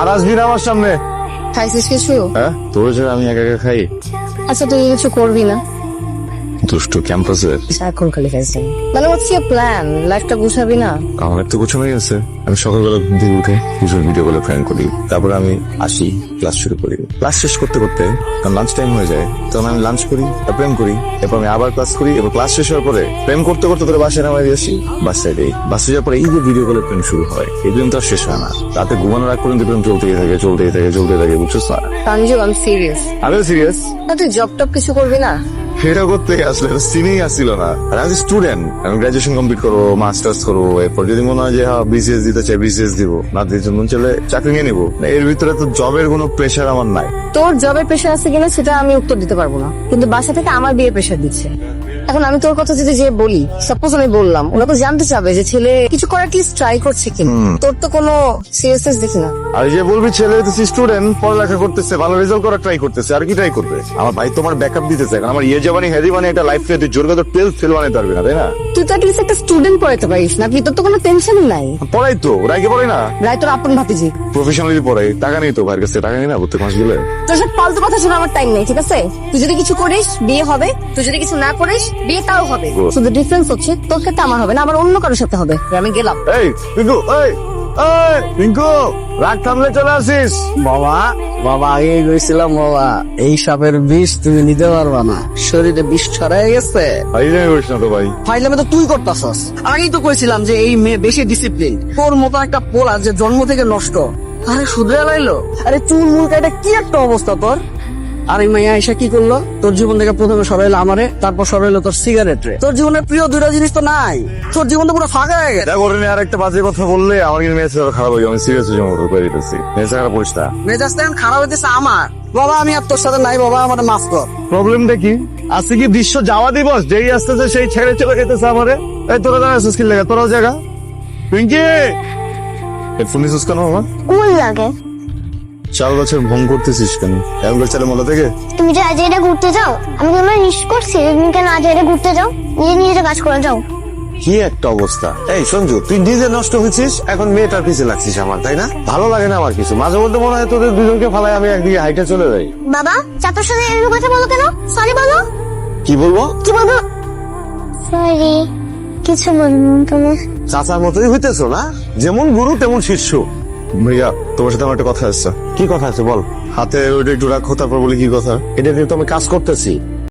আর আসবি না আমার সামনে। খাইছিস কিছু? হ্যাঁ তোর জন্য আমি একা একা খাই। আচ্ছা তুই কিছু করবি না। দুষ্টু ক্যাম্পাসের এখন খালি খাইছি মানে হচ্ছে প্ল্যান লাইফটা গুছাবি না? আমার তো গোছানো গেছে আমি সকালবেলা ঘুম থেকে উঠে কিছু ভিডিও কলে ফ্রেন্ড করি। তারপরে আমি আসি ক্লাস শুরু করি। ক্লাস শেষ করতে করতে কারণ লাঞ্চ টাইম হয়ে যায় তখন আমি লাঞ্চ করি আর প্রেম করি। এরপর আমি আবার ক্লাস করি এবার ক্লাস শেষ হওয়ার পরে প্রেম করতে করতে তোর বাসায় নামাই আসি বাসায় দিই বাসায় যাওয়ার পরে এই যে ভিডিও কলে প্রেম শুরু হয় এই প্রেম তো আর শেষ হয় না। রাতে ঘুমানোর আগ পর্যন্ত প্রেম চলতেই থাকে চলতেই থাকে চলতেই থাকে বুঝছিস না? সঞ্জু আমি সিরিয়াস আমিও সিরিয়াস তুই জব টপ কিছু করবি না? সেটা করতে আসলে সিনেই আসছিল না। আর আমি স্টুডেন্ট আমি গ্রাজুয়েশন কমপ্লিট করব মাস্টার্স করব, এরপর যদি মনে হয় যে হ্যাঁ বিসিএস দিতে চাই বিসিএস দিব। না দিতে মন চলে চাকরি নিয়ে নিবো। এর ভিতরে তো জবের কোনো প্রেশার আমার নাই। তোর জবের প্রেশার আছে কিনা, সেটা আমি উত্তর দিতে পারব না। কিন্তু বাসা থেকে আমার বিয়ে প্রেশার দিচ্ছে। এখন আমি তোর কথা যদি যে বলি সাপোজ আমি বললাম ওরা তো জানতে চাবে যে ছেলে কিছু করার কি ট্রাই করছে কিনা। তোর তো কোনো সিরিয়াসনেস দেখি না। আর যে বলবি ছেলে হইতেছি স্টুডেন্ট পড়ালেখা করতেছে ভালো রেজাল্ট করার ট্রাই করতেছে আর কি ট্রাই করবে? আমার ভাই তোমার ব্যাকআপ দিতেছে কারণ আমার ইয়ে জাবানি হেদি মানে একটা লাইফ তুই জোর কথা টুয়েলভ ফেল বানাইতে পারবি না তাই না? তুই তো অ্যাটলিস্ট একটা স্টুডেন্ট পড়াইতে পারিস না কি তোর তো কোনো টেনশন নাই। পড়াই তো রাইকে পড়াই না? রায় তোর আপন ভাতিজি। প্রফেশনালি পড়াই টাকা নেই তো ভাইয়ের কাছে টাকা নেই না প্রত্যেক মাস গেলে? তোর সাথে ফালতু কথা শোনা আমার টাইম নেই ঠিক আছে? তুই যদি কিছু করিস বিয়ে হবে তুই যদি কিছু না করিস বিয়ে তাও হবে। শুধু ডিফারেন্স হচ্ছে তোর ক্ষেত্রে আমার হবে না আমার অন্য কারোর সাথে হবে। আমি গেলাম। এই রিঙ্কু এই এই রিঙ্কু রাগ থামলে চলে আসিস। বাবা বাবা আগে গেছিলাম বাবা। এই সাপের বিষ তুমি নিতে পারবা না। শরীরে বিষ ছড়াই গেছে। ভাই জানি করিস না তো ভাই। ফাইলামে তো তুই করতাছস। আগেই তো কইছিলাম যে এই মেয়ে বেশি ডিসিপ্লিন তোর মতো একটা পোলা যে জন্ম থেকে নষ্ট। আরে শুধরে লাইলো। আরে চুল মুল এটা কি একটা অবস্থা তোর? আর এই মাইয়া এসে কি করল? তোর জীবন থেকে প্রথমে সরাইলো আমারে তারপর সরাইলো তোর সিগারেট রে। তোর জীবনের প্রিয় দুইটা জিনিস তো নাই। তোর জীবন তো পুরো ফাঁকা হয়ে গেছে। দেখ আর একটা বাজে কথা বললে আমার কিন্তু মেয়েছে খারাপ হয়ে যাবে আমি সিরিয়াস হয়ে যাব করে দিতেছি। মেয়েছে খারাপ না। মেজাজটা এখন খারাপ হইতেছে আমার। বাবা আমি আর তোর সাথে নাই বাবা আমার মাফ কর। প্রবলেমটা কি? আজকে কি বিশ্ব যাওয়া দিবস? যেই আসতেছে সেই ছেড়ে চলে যেতেছে আমারে। এই তোরা জানা স্কিল লেগে? তোরা জায়গা পিঙ্কি! হেডফোন নিছিস কেন আমার কোন লাগে? চার বছর ভঙ্গ করতেছিস কেন? এমন চালে মোলা থেকে? তুমি যে আজ এটা ঘুরতে যাও আমি তো আমার ইস করছি তুমি কেন আজ এটা ঘুরতে যাও নিজে নিজে কাজ করে যাও। কি একটা অবস্থা। এই সঞ্জু তুই নিজে নষ্ট হয়েছিস এখন মেয়েটার পিছে লাগছিস আমার তাই না? ভালো লাগে না আমার কিছু। মাঝে মধ্যে মনে হয় তোদের দুজনকে ফালাই আমি একদিকে হাইটে চলে যাই। বাবা চাচার সাথে এরকম কথা বলো কেন? সরি বলো। কি বলব? কি বলব? সরি কিছু বলব তুমি চাচার মতোই হইতেছো না? যেমন গুরু তেমন শিষ্য। ভাইয়া তোমার সাথে আমার একটা কথা আছে। কি কথা আছে বল। হাতে ওইটা একটু রাখো তারপর বলি কি কথা। এটা নিয়ে তো আমি কাজ করতেছি।